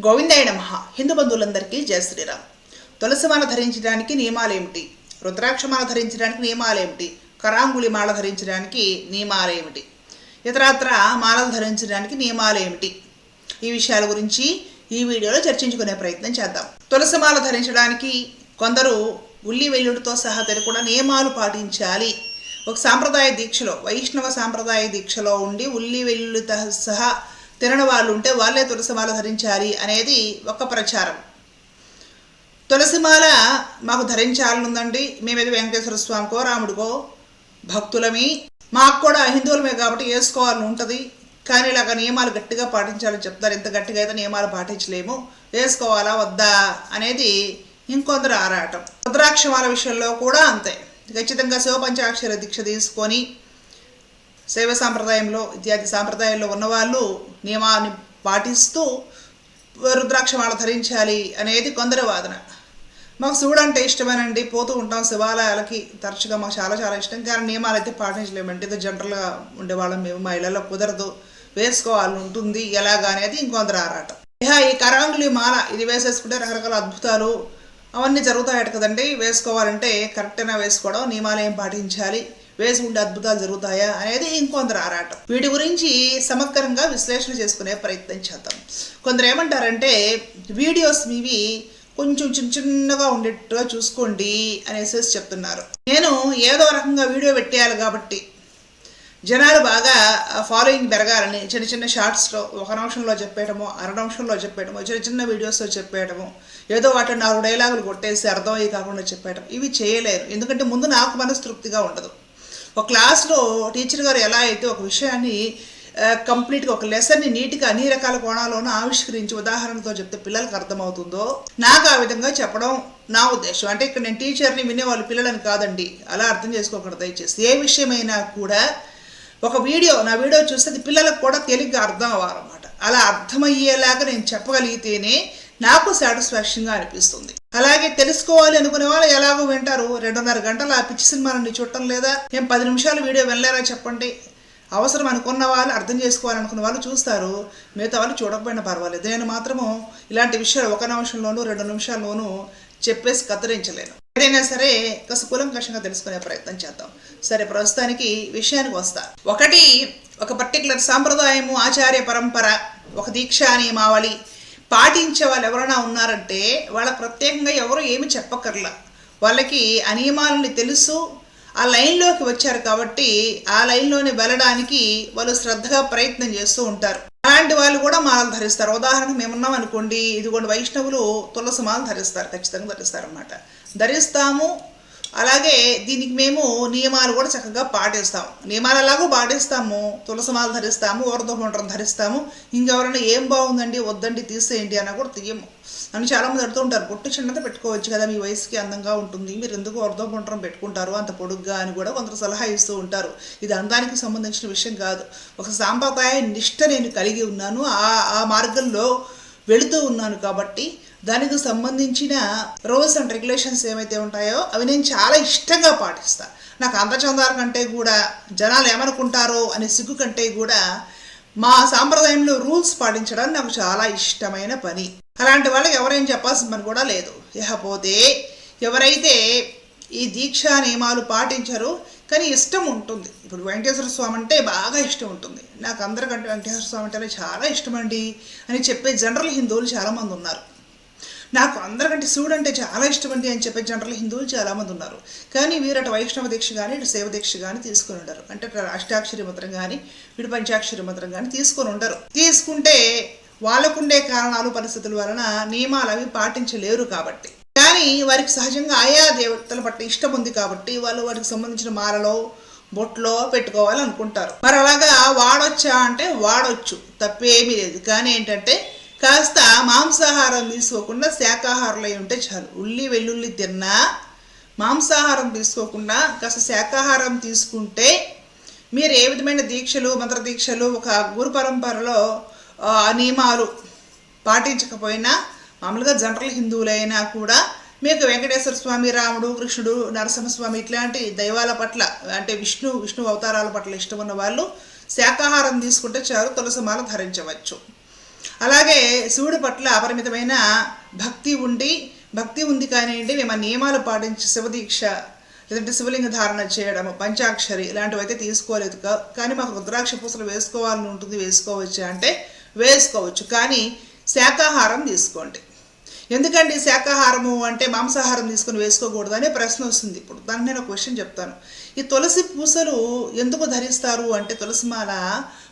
గోవిందాయ నమ. హిందూ బంధువులందరికీ జయ శ్రీరామ్. తులసిమాల ధరించడానికి నియమాలేమిటి రుద్రాక్షమాల ధరించడానికి నియమాలేమిటి కరాంగులి మాల ధరించడానికి నియమాలేమిటి ఇతరత్ర మాలలు ధరించడానికి నియమాలేమిటి ఈ విషయాల గురించి ఈ వీడియోలో చర్చించుకునే ప్రయత్నం చేద్దాం. తులసిమాల ధరించడానికి కొందరు ఉల్లి వెల్లుడితో సహా కూడా నియమాలు పాటించాలి. ఒక సాంప్రదాయ దీక్షలో వైష్ణవ సాంప్రదాయ దీక్షలో ఉండి ఉల్లి వెల్లుడితో సహా తినని వాళ్ళు ఉంటే వాళ్ళే తులసిమాల ధరించాలి అనేది ఒక ప్రచారం. తులసిమాల మాకు ధరించాలనుందండి. మేమేదో వెంకటేశ్వర స్వామికో రాముడికో భక్తులమి. మాకు కూడా హిందువులమే కాబట్టి వేసుకోవాలని ఉంటుంది కానీ ఇలాగ నియమాలు గట్టిగా పాటించాలని చెప్తారు ఎంత గట్టిగా అయితే నియమాలు పాటించలేము. వేసుకోవాలా వద్దా అనేది ఇంకొందరు ఆరాటం. రుద్రాక్షమాల విషయంలో కూడా అంతే. ఖచ్చితంగా శివపంచాక్షర దీక్ష తీసుకొని శైవ సాంప్రదాయంలో ఇత్యాది సాంప్రదాయాల్లో ఉన్నవాళ్ళు నియమాన్ని పాటిస్తూ రుద్రాక్ష మాల ధరించాలి అనేది కొందరి వాదన. మాకు శివుడు అంటే ఇష్టమేనండి. పోతూ ఉంటాం శివాలయాలకి. తరచుగా మాకు చాలా చాలా ఇష్టం. కానీ నియమాలు అయితే పాటించలేమండి. ఇది జనరల్గా ఉండేవాళ్ళం మేము. మా ఇళ్ళలో కుదరదు. వేసుకోవాలని ఉంటుంది. ఎలాగా అనేది ఇంకొందరు ఆరాటం. ఇహ ఈ కరాంగులి మాల ఇది వేసేసుకుంటే రకరకాల అద్భుతాలు అవన్నీ జరుగుతాయట కదండి. వేసుకోవాలంటే కరెక్ట్గా వేసుకోవడం? నియమాలు ఏం పాటించాలి? వేసుకుంటే అద్భుతాలు జరుగుతాయా అనేది ఇంకొందరు ఆరాటం. వీటి గురించి సమగ్రంగా విశ్లేషణ చేసుకునే ప్రయత్నం చేద్దాం. కొందరు ఏమంటారంటే వీడియోస్ మీవి కొంచెం చిన్న చిన్నగా ఉండేట్టుగా చూసుకోండి అనేసి చెప్తున్నారు. నేను ఏదో రకంగా వీడియో పెట్టేయాలి కాబట్టి. జనాలు బాగా ఫాలోయింగ్ పెరగాలని చిన్న చిన్న షార్ట్స్లో ఒక నిమిషంలో చెప్పేయడము అర నిమిషంలో చెప్పేయటము చిన్న చిన్న వీడియోస్లో చెప్పేయడము ఏదో వాటిని నాలుగు డైలాగులు కొట్టేసి అర్థమయ్యి కాకుండా చెప్పేయటం ఇవి చేయలేరు. ఎందుకంటే ముందు నాకు మనస్తృప్తిగా ఉండదు. ఒక క్లాస్లో టీచర్ గారు ఎలా అయితే ఒక విషయాన్ని కంప్లీట్గా ఒక లెసన్ని నీట్గా అన్ని రకాల కోణాల్లోనూ ఆవిష్కరించి ఉదాహరణతో చెప్తే పిల్లలకు అర్థమవుతుందో నాకు ఆ విధంగా చెప్పడం నా ఉద్దేశం. అంటే ఇక్కడ నేను టీచర్ని వినేవాళ్ళు పిల్లలని కాదండి. అలా అర్థం చేసుకోకూడదు దయచేసి. ఏ విషయమైనా కూడా ఒక వీడియో నా వీడియో చూస్తే అది పిల్లలకు కూడా తేలిగ్గా అర్థం అవ్వాలన్నమాట అలా అర్థమయ్యేలాగా నేను చెప్పగలిగితేనే నాకు సాటిస్ఫాక్షన్గా అనిపిస్తుంది. అలాగే తెలుసుకోవాలి అనుకునే వాళ్ళు ఎలాగో వింటారు. రెండున్నర గంటలు ఆ పిచ్చి సినిమాలని చూడటం లేదా? ఏం పది నిమిషాలు వీడియో వెళ్ళారా చెప్పండి. అవసరం అనుకున్న వాళ్ళు అర్థం చేసుకోవాలనుకున్న వాళ్ళు చూస్తారు. మిగతా వాళ్ళు చూడకపోయినా పర్వాలేదు. నేను మాత్రము ఇలాంటి విషయాలు ఒక నిమిషంలోనూ రెండు నిమిషాల్లోనూ చెప్పేసి కత్తిరించలేను. ఏదైనా సరే కాస్త కూలంకషంగా తెలుసుకునే ప్రయత్నం చేద్దాం. సరే ప్రస్తుతానికి విషయానికి వస్తా. ఒకటి ఒక పర్టికులర్ సాంప్రదాయము ఆచార్య పరంపర ఒక దీక్షా నియమావళి. పాటించే వాళ్ళు ఎవరైనా ఉన్నారంటే వాళ్ళ ప్రత్యేకంగా ఎవరు ఏమి చెప్పక్కర్లా. వాళ్ళకి అనియమాలని తెలుసు ఆ లైన్లోకి వచ్చారు కాబట్టి ఆ లైన్లోనే వెళ్ళడానికి వాళ్ళు శ్రద్ధగా ప్రయత్నం చేస్తూ ఉంటారు. అలాంటి వాళ్ళు కూడా మాలలు ధరిస్తారు. ఉదాహరణకు మేమున్నాం అనుకోండి ఇదిగోండి వైష్ణవులు తులసి మాల ధరిస్తారు ఖచ్చితంగా ధరిస్తారు అనమాట ధరిస్తాము అలాగే దీనికి మేము నియమాలు కూడా చక్కగా పాటిస్తాము నియమాలు ఎలాగో పాటిస్తాము తులసమాలు ధరిస్తాము ఊరదోమంటరం ధరిస్తాము. ఇంకెవరైనా ఏం బాగుందండి వద్దండి తీసేయండి అన్న కూడా తీయము అని చాలామంది అడుగుతూ ఉంటారు పొట్టు చిన్నది పెట్టుకోవచ్చు కదా మీ వయసుకి అందంగా ఉంటుంది. మీరు ఎందుకు ఊరదోమంటరం పెట్టుకుంటారు? అంత పొడుగ్గా అని కూడా కొందరు సలహా ఇస్తూ ఉంటారు. ఇది అందానికి సంబంధించిన విషయం కాదు. ఒక సాంప్రదాయ నిష్ట నేను కలిగి ఉన్నాను. ఆ ఆ మార్గంలో వెళుతూ ఉన్నాను కాబట్టి దానికి సంబంధించిన రూల్స్ అండ్ రెగ్యులేషన్స్ ఏమైతే ఉంటాయో అవి నేను చాలా ఇష్టంగా పాటిస్తాను నాకు అందచందాల కంటే కూడా జనాలు ఏమనుకుంటారో అనే సిగ్గు కంటే కూడా మా సాంప్రదాయంలో రూల్స్ పాటించడం నాకు చాలా ఇష్టమైన పని. అలాంటి వాళ్ళకి ఎవరేం చెప్పాల్సిన పని కూడా లేదు. ఇకపోతే ఎవరైతే ఈ దీక్షా నియమాలు పాటించరు కానీ ఇష్టం ఉంటుంది. ఇప్పుడు వెంకటేశ్వర స్వామి అంటే బాగా ఇష్టం ఉంటుంది. నాకు అందరికంటే వెంకటేశ్వర స్వామి అంటే చాలా ఇష్టం అండి అని చెప్పే జనరల్ హిందువులు చాలామంది ఉన్నారు. నాకు అందరికంటే శివుడు అంటే చాలా ఇష్టమండి అని చెప్పే జనరల్ హిందువులు చాలామంది ఉన్నారు. కానీ వీరట వైష్ణవ దీక్ష కానీ ఇటు శైవ దీక్ష కానీ తీసుకొని ఉండరు. అంటే అష్టాక్షరి మంత్రం కానీ ఇటు పంచాక్షరి మంత్రం కానీ తీసుకొని ఉండరు. తీసుకుంటే వాళ్ళకుండే కారణాలు పరిస్థితుల వలన నియమాలు అవి పాటించలేరు కాబట్టి. కానీ వారికి సహజంగా ఆయా దేవతల పట్ల ఇష్టం ఉంది కాబట్టి వాళ్ళు వాటికి సంబంధించిన మాలలో బొట్లో పెట్టుకోవాలనుకుంటారు. మరి అలాగా వాడొచ్చా అంటే వాడొచ్చు. తప్పేమీ లేదు. కానీ ఏంటంటే కాస్త మాంసాహారం తీసుకోకుండా శాకాహారులై ఉంటే చాలు. ఉల్లి వెల్లుల్లి తిన్నా మాంసాహారం తీసుకోకుండా కాస్త శాకాహారం తీసుకుంటే మీరు ఏ విధమైన దీక్షలు మంత్ర దీక్షలు ఒక గురు పరంపరలో నియమాలు పాటించకపోయినా మామూలుగా జనరల్ హిందువులైనా కూడా మీకు వెంకటేశ్వర స్వామి రాముడు కృష్ణుడు నరసింహస్వామి ఇట్లాంటి దైవాల పట్ల అంటే విష్ణు విష్ణు అవతారాల పట్ల ఇష్టం ఉన్న వాళ్ళు శాకాహారం తీసుకుంటే చాలు తులసిమాల ధరించవచ్చు. అలాగే శివుడి పట్ల అపరిమితమైన భక్తి ఉండి భక్తి ఉంది కానివ్వండి మేము ఆ నియమాలు పాటించి శివదీక్ష లేదంటే శివలింగ ధారణ చేయడం పంచాక్షరి ఇలాంటివి అయితే తీసుకోలేదు కానీ మాకు రుద్రాక్ష పూసలు వేసుకోవాలని ఉంటుంది వేసుకోవచ్చు అంటే వేసుకోవచ్చు. కానీ శాకాహారం తీసుకోండి. ఎందుకండి శాకాహారము అంటే మాంసాహారం తీసుకొని వేసుకోకూడదు అనే ప్రశ్న వస్తుంది ఇప్పుడు. దానికి నేను ఒక క్వశ్చన్ చెప్తాను. ఈ తులసి పూసలు ఎందుకు ధరిస్తారు అంటే తులసిమాల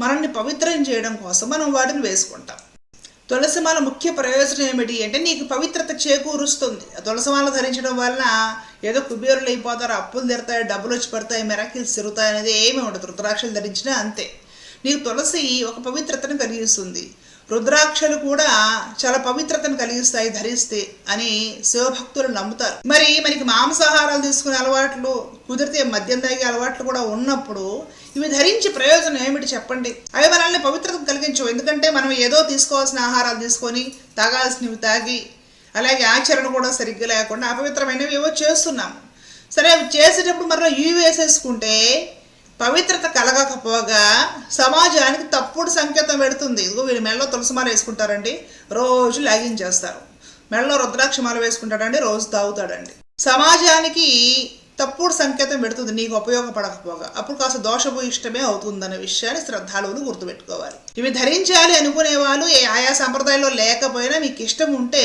మనల్ని పవిత్రం చేయడం కోసం మనం వాటిని వేసుకుంటాం. తులసిమాల ముఖ్య ప్రయోజనం ఏమిటి అంటే నీకు పవిత్రత చేకూరుస్తుంది. తులసిమాల ధరించడం వలన ఏదో కుబేరులు అయిపోతారు అప్పులు తెరుతాయి డబ్బులు వచ్చి పడతాయి మెరాకిల్స్ తిరుగుతాయి అనేది ఏమీ ఉండదు. రుద్రాక్షలు ధరించినా అంతే. నీకు తులసి ఒక పవిత్రతను కలిగిస్తుంది. రుద్రాక్షలు కూడా చాలా పవిత్రతను కలిగిస్తాయి ధరిస్తే అని శివభక్తులు నమ్ముతారు. మరి మనకి మాంసాహారాలు తీసుకునే అలవాట్లు కుదిరితే మద్యం తాగే అలవాట్లు కూడా ఉన్నప్పుడు ఇవి ధరించి ప్రయోజనం ఏమిటి చెప్పండి? అవి మనల్ని పవిత్రతను కలిగించవు. ఎందుకంటే మనం ఏదో తీసుకోవాల్సిన ఆహారాలు తీసుకొని తాగాల్సినవి తాగి అలాగే ఆచరణ కూడా సరిగ్గా లేకుండా అపవిత్రమైనవి ఏవో చేస్తున్నాము. సరే అవి చేసేటప్పుడు మరో ఇవి వేసేసుకుంటే పవిత్రత కలగకపోగా సమాజానికి తప్పుడు సంకేతం పెడుతుంది. ఇదిగో వీళ్ళు మెడలో తులసిమాల వేసుకుంటారండి. రోజు లాగించేస్తారు మెడలో రుద్రాక్షమాల వేసుకుంటాడండి రోజు తాగుతాడండి. సమాజానికి తప్పుడు సంకేతం పెడుతుంది. నీకు ఉపయోగపడకపోగా. అప్పుడు కాస్త దోషభూయిష్టమే అవుతుందన్న విషయాన్ని శ్రద్ధాళువులు గుర్తుపెట్టుకోవాలి. ఇవి ధరించాలి అనుకునే వాళ్ళు ఆయా సంప్రదాయంలో లేకపోయినా మీకు ఇష్టం ఉంటే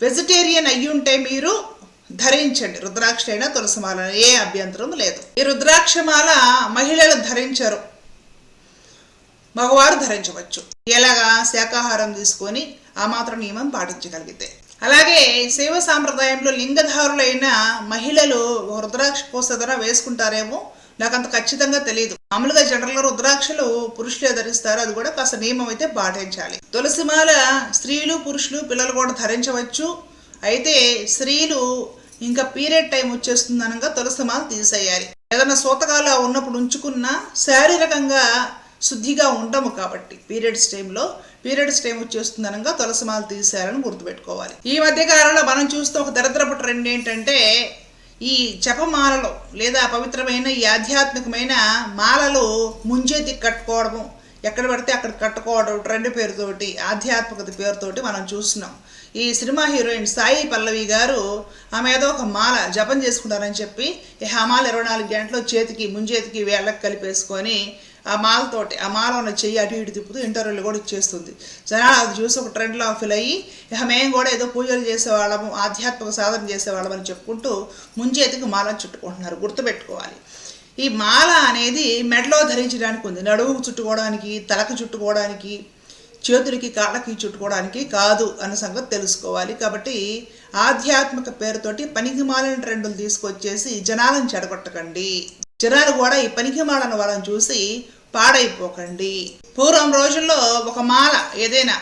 వెజిటేరియన్ అయ్యి ఉంటే మీరు ధరించండి. రుద్రాక్ష అయినా తులసిమాల ఏ అభ్యంతరం లేదు. ఈ రుద్రాక్షమాల మహిళలు ధరించరు. మగవారు ధరించవచ్చు. ఎలాగా? శాకాహారం తీసుకొని ఆ మాత్రం నియమం పాటించగలిగితే. అలాగే శైవ సాంప్రదాయంలో లింగధారులైన మహిళలు రుద్రాక్ష పూసధర వేసుకుంటారేమో? నాకు అంత ఖచ్చితంగా తెలియదు మామూలుగా జనరల్ రుద్రాక్షలు పురుషులే ధరిస్తారు. అది కూడా కాస్త నియమం అయితే పాటించాలి. తులసిమాల స్త్రీలు పురుషులు పిల్లలు కూడా ధరించవచ్చు. అయితే స్త్రీలు ఇంకా పీరియడ్ టైం వచ్చేస్తుంది అనగా తులసిమాల తీసేయాలి. ఏదైనా సూతకాలు ఉన్నప్పుడు ఉంచుకున్న శారీరకంగా శుద్ధిగా ఉండము కాబట్టి పీరియడ్స్ టైంలో పీరియడ్స్ టైం వచ్చేస్తుంది అనగా తులసిమాల తీసేయాలని గుర్తుపెట్టుకోవాలి. ఈ మధ్య కాలంలో మనం చూస్తే ఒక దరిద్రపు ట్రెండ్ ఏంటంటే ఈ జపమాలలో లేదా పవిత్రమైన ఈ ఆధ్యాత్మికమైన మాలలు ముంజేతికి కట్టుకోవడము ఎక్కడ పడితే అక్కడ కట్టుకోవడం ట్రెండ్ పేరుతోటి ఆధ్యాత్మికత పేరుతోటి మనం చూస్తున్నాం. ఈ సినిమా హీరోయిన్ సాయి పల్లవి గారు ఆమె ఏదో ఒక మాల జపం చేసుకుంటారని చెప్పి ఈ ఆ మాల ఇరవై నాలుగు గంటలు చేతికి ముంజేతికి వేళ్ళకి కలిపేసుకొని ఆ మాలతోటి ఆ మాల ఉన్న చెయ్యి అటు ఇటు తిప్పుతూ ఇంటర్వ్యూలు కూడా ఇచ్చేస్తుంది. జనాలు అది చూసి ఒక ట్రెండ్లో ఫిల్ అయ్యి ఇక మేము కూడా ఏదో పూజలు చేసేవాళ్ళము ఆధ్యాత్మిక సాధన చేసేవాళ్ళం అని చెప్పుకుంటూ ముంజేతికి మాల చుట్టుకుంటున్నారు. గుర్తుపెట్టుకోవాలి. ఈ మాల అనేది మెడలో ధరించడానికి ఉంది. నడువు చుట్టుకోవడానికి తలకు చుట్టుకోవడానికి చేతులకి కాళ్ళకి చుట్టుకోవడానికి కాదు అన్న సంగతి తెలుసుకోవాలి. కాబట్టి ఆధ్యాత్మిక పేరుతోటి పనికి మాలిన ట్రెండులు తీసుకొచ్చేసి జనాలను చెడగొట్టకండి. జనాలు కూడా ఈ పనికిమాలని వాళ్ళని చూసి పాడైపోకండి. పూర్వం రోజుల్లో ఒక మాల ఏదైనా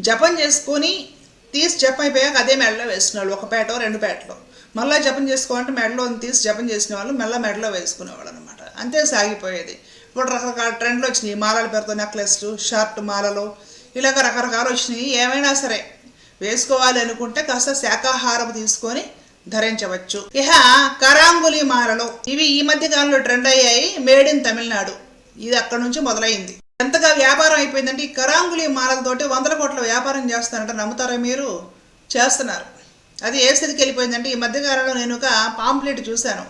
జపం చేసుకొని తీసి జపం అయిపోయాక అదే మెడలో వేసుకునేవాళ్ళు. ఒక పేటో రెండు పేటలో. మళ్ళీ జపం చేసుకోవాలంటే మెడలో తీసి జపం చేసిన వాళ్ళు మళ్ళీ మెడలో వేసుకునేవాళ్ళు అనమాట అంతే సాగిపోయేది. ఇప్పుడు రకరకాల ట్రెండ్లు వచ్చినాయి. మాలల పేరుతో నెక్లెస్లు షార్ట్ మాలలు ఇలాగ రకరకాలు వచ్చినాయి. ఏమైనా సరే వేసుకోవాలి అనుకుంటే కాస్త శాకాహారం తీసుకొని ధరించవచ్చు. ఇహ కరాంగులి మాలలు ఇవి ఈ మధ్య కాలంలో ట్రెండ్ అయ్యాయి. Made in Tamil Nadu. ఇది అక్కడ నుంచి మొదలైంది. ఎంతగా వ్యాపారం అయిపోయిందంటే ఈ కరాంగులి మాలలతోటి వందల కోట్ల వ్యాపారం చేస్తారంట నమ్ముతారా మీరు? చేస్తున్నారు. అది ఏ స్థితికి వెళ్ళిపోయిందంటే ఈ మధ్యకాలంలో నేను ఒక పాంప్లెట్ చూశాను.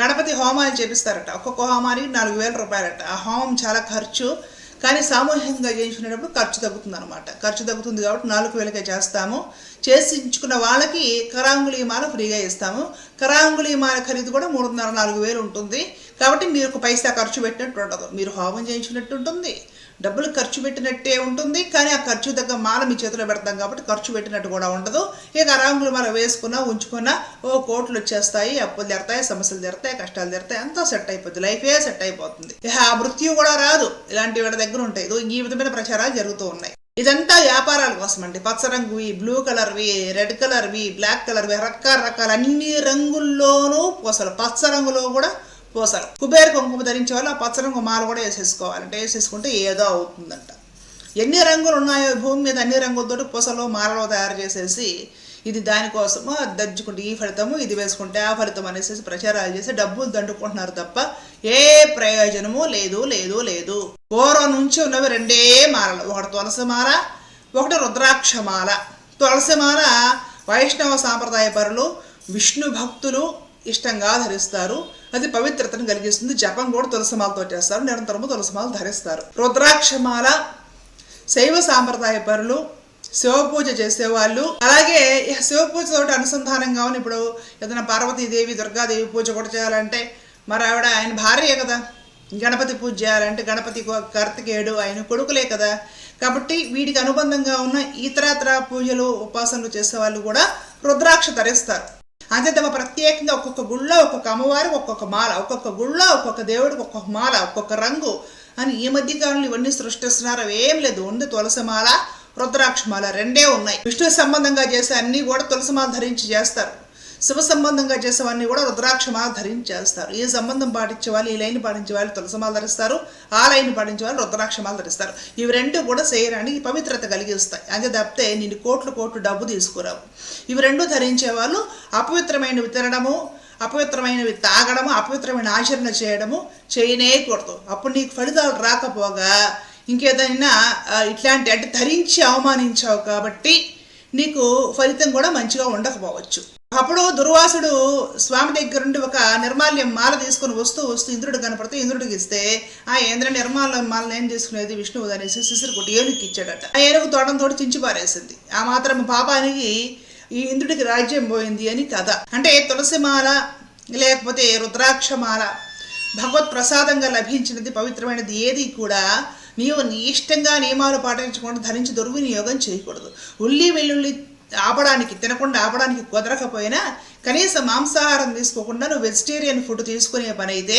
గణపతి హోమాలు చేపిస్తారట. ఒక్కొక్క హోమానికి నాలుగు వేల రూపాయలట. ఆ హోమం చాలా ఖర్చు కానీ సామూహికంగా చేయించుకునేటప్పుడు ఖర్చు తగ్గుతుంది అనమాట ఖర్చు తగ్గుతుంది కాబట్టి నాలుగు వేలకే చేస్తాము. చేసి వాళ్ళకి కరాంగుళీ మాల ఫ్రీగా ఇస్తాము. కరాంగుళీ మాల ఖరీదు కూడా మూడున్నర నాలుగు వేలు ఉంటుంది. కాబట్టి మీరు ఒక పైసా ఖర్చు పెట్టినట్టు ఉండదు. మీరు హోమం చేయించినట్టు ఉంటుంది. డబ్బులు ఖర్చు పెట్టినట్టే ఉంటుంది కానీ ఆ ఖర్చు దగ్గర మాల మీ చేతిలో పెడతాం కాబట్టి ఖర్చు పెట్టినట్టు కూడా ఉండదు. ఇక అరాంగులు మాల వేసుకున్నా ఉంచుకున్నా ఓ కోట్లు వచ్చేస్తాయి అప్పులు తెరతాయి సమస్యలు తెరతాయి కష్టాలు తెరతాయి అంతా సెట్ అయిపోద్ది లైఫే సెట్ అయిపోతుంది. ఇక ఆ మృత్యు కూడా రాదు. ఇలాంటి వీళ్ళ దగ్గర ఉంటాయి? ఈ విధమైన ప్రచారాలు జరుగుతూ ఉన్నాయి. ఇదంతా వ్యాపారాల కోసం అండి. పచ్చ రంగువి బ్లూ కలర్వి రెడ్ కలర్వి బ్లాక్ కలర్వి రకరకాల అన్ని రంగుల్లోనూ పూసలు పచ్చ రంగులో కూడా పూసలు కుబేర కుంకుమ ధరించే వాళ్ళు ఆ పచ్చ రంగు మాల కూడా వేసేసుకోవాలంటే వేసేసుకుంటే ఏదో అవుతుందంట. ఎన్ని రంగులు ఉన్నాయో భూమి మీద అన్ని రంగులతోటి పూసలు మాలలో తయారు చేసేసి ఇది దానికోసము అది దజ్జుకుంటే ఈ ఫలితము ఇది వేసుకుంటే ఆ ఫలితం అనేసి ప్రచారాలు చేసి డబ్బులు దండుకుంటున్నారు తప్ప ఏ ప్రయోజనము లేదు లేదు లేదు. పూర్వం నుంచి ఉన్నవి రెండే మాలలు. ఒకటి తులసి మాల ఒకటి రుద్రాక్ష మాల. తులసి మాల వైష్ణవ సాంప్రదాయ పరులు విష్ణు భక్తులు ఇష్టంగా ధరిస్తారు. అది పవిత్రతను కలిగిస్తుంది. జపం కూడా తులసమాలతో చేస్తారు. నిరంతరము తులసమాలు ధరిస్తారు. రుద్రాక్షమాల శైవ సాంప్రదాయ పరులు. శివ పూజ చేసేవాళ్ళు. అలాగే ఈ అనుసంధానంగా ఉన్న ఇప్పుడు ఏదైనా పార్వతీదేవి దుర్గాదేవి పూజ కూడా చేయాలంటే మరి ఆవిడ ఆయన భార్య కదా. గణపతి పూజ చేయాలంటే గణపతి కార్తికేయుడు ఆయన కొడుకులే కదా. కాబట్టి వీటికి అనుబంధంగా ఉన్న ఇతరత్ర పూజలు ఉపాసనలు చేసే వాళ్ళు కూడా రుద్రాక్ష ధరిస్తారు. అంతే తమ ప్రత్యేకంగా ఒక్కొక్క గుళ్ళో ఒక్కొక్క అమ్మవారికి ఒక్కొక్క మాల ఒక్కొక్క గుళ్ళో ఒక్కొక్క దేవుడికి ఒక్కొక్క మాల ఒక్కొక్క రంగు అని ఈ మధ్య కాలంలో ఇవన్నీ సృష్టిస్తున్నారు. ఏం లేదు ఉంది తులసి మాల రుద్రాక్షమాల రెండే ఉన్నాయి. విష్ణు సంబంధంగా చేసే అన్ని కూడా తులసిమాల ధరించి చేస్తారు. శివ సంబంధంగా చేసేవాడిని కూడా రుద్రాక్షమాల ధరించేస్తారు. ఏ ఈ సంబంధం పాటించే వాళ్ళు ఈ లైన్ పాటించే వాళ్ళు తులసమాలు ధరిస్తారు. ఆ లైన్ పాటించే వాళ్ళు రుద్రాక్షమాలు ధరిస్తారు. ఇవి రెండు కూడా శరీరానికి పవిత్రత కలిగిస్తాయి. అంతే తప్పితే నేను కోట్లు కోట్లు డబ్బు తీసుకురావు. ఇవి రెండు ధరించే వాళ్ళు అపవిత్రమైనవి తినడము అపవిత్రమైనవి తాగడము అపవిత్రమైన ఆచరణ చేయడము చేయనేకూడదు. అప్పుడు నీకు ఫలితాలు రాకపోగా ఇంకేదైనా ఇట్లాంటి అంటే ధరించి అవమానించావు కాబట్టి నీకు ఫలితం కూడా మంచిగా ఉండకపోవచ్చు. అప్పుడు దుర్వాసుడు స్వామి దగ్గర నుండి ఒక నిర్మాల్యం మాల తీసుకుని వస్తూ వస్తూ ఇంద్రుడు కనపడితే ఇంద్రుడికి ఇస్తే ఆ ఇంద్ర నిర్మాల్యం మాల నేను తీసుకునేది విష్ణువు? అనేసి శిశిరు కొట్టి ఏనుగుకి ఇచ్చాడట. ఆ ఏనుగు తోటం చించి పారేసింది. ఆ మాత్రం పాపానికి ఈ ఇంద్రుడికి రాజ్యం పోయింది అని కథ. అంటే తులసిమాల లేకపోతే రుద్రాక్షమాల భగవత్ ప్రసాదంగా లభించినది పవిత్రమైనది ఏది కూడా నీవు నీ ఇష్టంగా నియమాలు పాటించకుండా ధరించి దుర్వినియోగం చేయకూడదు. ఉల్లి వెల్లుల్లి ఆపడానికి తినకుండా ఆపడానికి కుదరకపోయినా కనీసం మాంసాహారం తీసుకోకుండా నువ్వు వెజిటేరియన్ ఫుడ్ తీసుకునే పని అయితే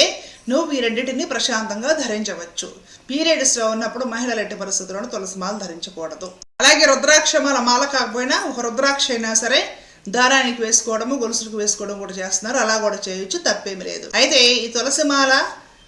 నువ్వు ఈ రెండింటిని ప్రశాంతంగా ధరించవచ్చు. పీరియడ్స్లో ఉన్నప్పుడు మహిళలు ఎట్టి పరిస్థితుల్లోనూ తులసి మాల ధరించకూడదు. అలాగే రుద్రాక్ష మాల మాల కాకపోయినా ఒక రుద్రాక్ష అయినా సరే దారానికి వేసుకోవడము గొలుసులకు వేసుకోవడం కూడా చేస్తున్నారు. అలా కూడా చేయొచ్చు తప్పేమి లేదు. అయితే ఈ తులసి మాల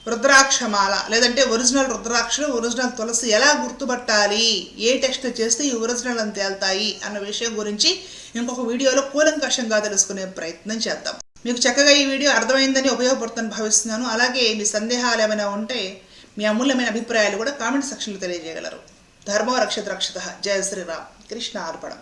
రుద్రాక్షమాల. లేదంటే ఒరిజినల్ రుద్రాక్షలు ఒరిజినల్ తులసి ఎలా గుర్తుపట్టాలి? ఏ టెస్ట్ చేస్తే ఈ ఒరిజినల్ అని తేల్తాయి? అన్న విషయం గురించి ఇంకొక వీడియోలో కూలంకషంగా తెలుసుకునే ప్రయత్నం చేద్దాం. మీకు చక్కగా ఈ వీడియో అర్థమైందని ఉపయోగపడుతుందని భావిస్తున్నాను. అలాగే మీ సందేహాలు ఏమైనా ఉంటే మీ అమూల్యమైన అభిప్రాయాలు కూడా కామెంట్ సెక్షన్లో తెలియజేయగలరు. ధర్మో రక్షిత రక్షిత. జయ శ్రీరామ్. కృష్ణ అర్పణం